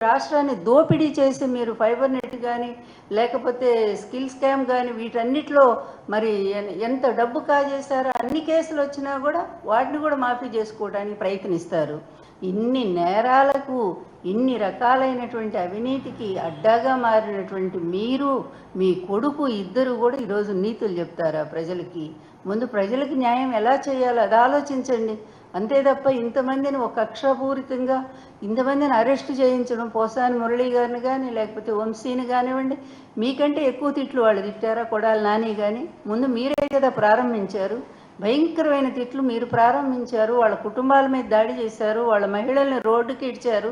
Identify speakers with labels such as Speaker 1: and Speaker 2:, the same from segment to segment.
Speaker 1: రాష్ట్రాన్ని దోపిడీ చేసి మీరు ఫైబర్ నెట్ కానీ లేకపోతే స్కిల్ స్కామ్ కానీ వీటన్నిటిలో మరి ఎంత డబ్బు కాజేశారో అన్ని కేసులు వచ్చినా కూడా వాటిని కూడా మాఫీ చేసుకోవడానికి ప్రయత్నిస్తారు. ఇన్ని నేరాలకు ఇన్ని రకాలైనటువంటి అవినీతికి అడ్డాగా మారినటువంటి మీరు మీ కొడుకు ఇద్దరు కూడా ఈరోజు నీతులు చెప్తారా ప్రజలకి. ముందు ప్రజలకి న్యాయం ఎలా చేయాలో అది ఆలోచించండి. అంతే తప్ప ఇంతమందిని ఒక కక్షాపూరితంగా ఇంతమందిని అరెస్ట్ చేయించడం పోసాని మురళి గారిని కానీ లేకపోతే వంశీని కానివ్వండి మీకంటే ఎక్కువ తిట్లు వాళ్ళు తిట్టారా? కొడాలి నాని కానీ ముందు మీరే కదా ప్రారంభించారు. భయంకరమైన తిట్లు మీరు ప్రారంభించారు. వాళ్ళ కుటుంబాల మీద దాడి చేశారు. వాళ్ళ మహిళల్ని రోడ్డుకి ఇడ్చారు.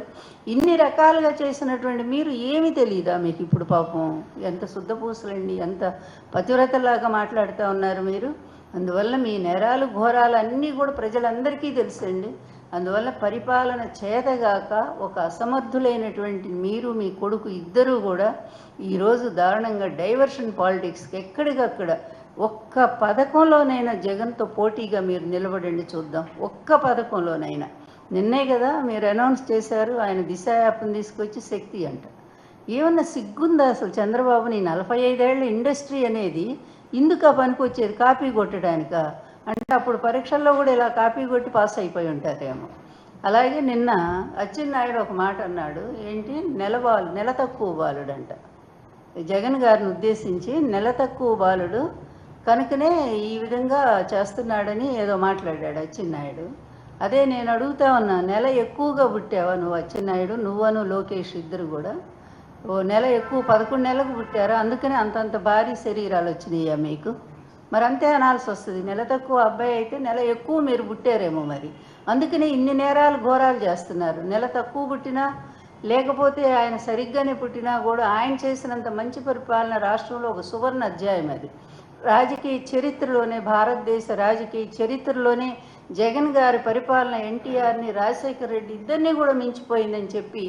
Speaker 1: ఇన్ని రకాలుగా చేసినటువంటి మీరు ఏమి తెలియదా మీకు ఇప్పుడు పాపం? ఎంత శుద్ధపూసలండి ఎంత పతివ్రతలాగా మాట్లాడుతూ ఉన్నారు మీరు. అందువల్ల మీ నేరాలు ఘోరాలు అన్నీ కూడా ప్రజలందరికీ తెలుసండి. అందువల్ల పరిపాలన చేతగాక ఒక అసమర్థులైనటువంటి మీరు మీ కొడుకు ఇద్దరూ కూడా ఈరోజు దారుణంగా డైవర్షన్ పాలిటిక్స్కి ఎక్కడికక్కడ ఒక్క పథకంలోనైనా జగన్తో పోటీగా మీరు నిలబడండి చూద్దాం. ఒక్క పథకంలోనైనా. నిన్నే కదా మీరు అనౌన్స్ చేశారు ఆయన దిశ యాప్ని తీసుకొచ్చి శక్తి అంటారు ఏమన్నా సిగ్గుందా అసలు? చంద్రబాబు నీ నలభై ఐదేళ్ళ ఇండస్ట్రీ అనేది ఇందుక పనికొచ్చేది కాపీ కొట్టడానికా? అంటే అప్పుడు పరీక్షల్లో కూడా ఇలా కాపీ కొట్టి పాస్ అయిపోయి ఉంటారేమో. అలాగే నిన్న అచ్చెన్నాయుడు ఒక మాట అన్నాడు ఏంటి? నెల బాలు నెల తక్కువ బాలుడంట. జగన్ గారిని ఉద్దేశించి నెల తక్కువ బాలుడు కనుకనే ఈ విధంగా చేస్తున్నాడని ఏదో మాట్లాడాడు అచ్చెన్నాయుడు. అదే నేను అడుగుతా ఉన్నా నెల ఎక్కువగా పుట్టావా నువ్వు అచ్చెన్నాయుడు? నువ్వను లోకేష్ ఇద్దరు కూడా? ఓ నెల ఎక్కువ పదకొండు నెలలకు పుట్టారు. అందుకనే అంతంత భారీ శరీరాలు వచ్చినాయా మీకు? మరి అంతే అనాల్సి వస్తుంది. నెల తక్కువ అబ్బాయి అయితే నెల ఎక్కువ మీరు పుట్టారేమో మరి. అందుకనే ఇన్ని నేరాలు ఘోరాలు చేస్తున్నారు. నెల తక్కువ పుట్టినా లేకపోతే ఆయన సరిగ్గానే పుట్టినా కూడా ఆయన చేసినంత మంచి పరిపాలన రాష్ట్రంలో ఒక సువర్ణ అధ్యాయం అది. రాజకీయ చరిత్రలోనే భారతదేశ రాజకీయ చరిత్రలోనే జగన్ గారి పరిపాలన ఎన్టీఆర్ని రాజశేఖర రెడ్డి ఇద్దరిని కూడా మించిపోయిందని చెప్పి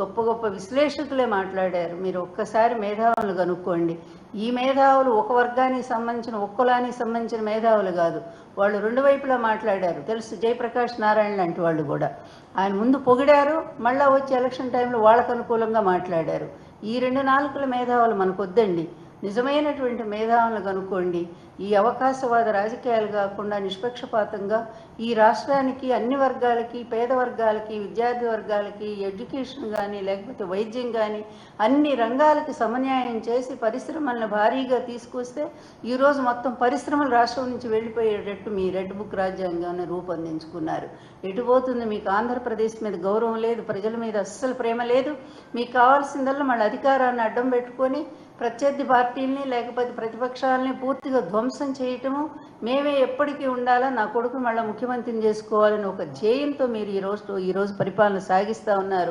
Speaker 1: గొప్ప గొప్ప విశ్లేషకులే మాట్లాడారు. మీరు ఒక్కసారి మేధావులను కనుక్కోండి. ఈ మేధావులు ఒక వర్గానికి సంబంధించిన ఒక్కలానికి సంబంధించిన మేధావులు కాదు. వాళ్ళు రెండు వైపులా మాట్లాడారు. తెలుసు జయప్రకాష్ నారాయణ లాంటి వాళ్ళు కూడా. ఆయన ముందు పొగిడారు మళ్ళా వచ్చే ఎలక్షన్ టైంలో వాళ్ళకు అనుకూలంగా మాట్లాడారు. ఈ రెండు నాలుగుల మేధావులు మనకు వద్దండి. నిజమైనటువంటి మేధావులను కనుక్కోండి. ఈ అవకాశవాద రాజకీయాలు కాకుండా నిష్పక్షపాతంగా ఈ రాష్ట్రానికి అన్ని వర్గాలకి పేద వర్గాలకి విద్యార్థి వర్గాలకి ఎడ్యుకేషన్ కానీ లేకపోతే వైద్యం కానీ అన్ని రంగాలకి సమన్యాయం చేసి పరిశ్రమలను భారీగా తీసుకొస్తే ఈరోజు మొత్తం పరిశ్రమలు రాష్ట్రం నుంచి వెళ్ళిపోయేటట్టు మీ రెడ్ బుక్ రాజ్యాంగాన్ని రూపొందించుకున్నారు. ఎటు పోతుంది? మీకు ఆంధ్రప్రదేశ్ మీద గౌరవం లేదు ప్రజల మీద అస్సలు ప్రేమ లేదు. మీకు కావాల్సిందల్లా మళ్ళీ అధికారాన్ని అడ్డం పెట్టుకొని ప్రత్యర్థి పార్టీల్ని లేకపోతే ప్రతిపక్షాలని పూర్తిగా ధ్వంసం చేయటము మేమే ఎప్పటికీ ఉండాలా నా కొడుకు మళ్ళీ ముఖ్యమంత్రిని చేసుకోవాలని ఒక ధ్యేయంతో మీరు ఈ రోజు ఈ రోజు పరిపాలన సాగిస్తూ ఉన్నారు.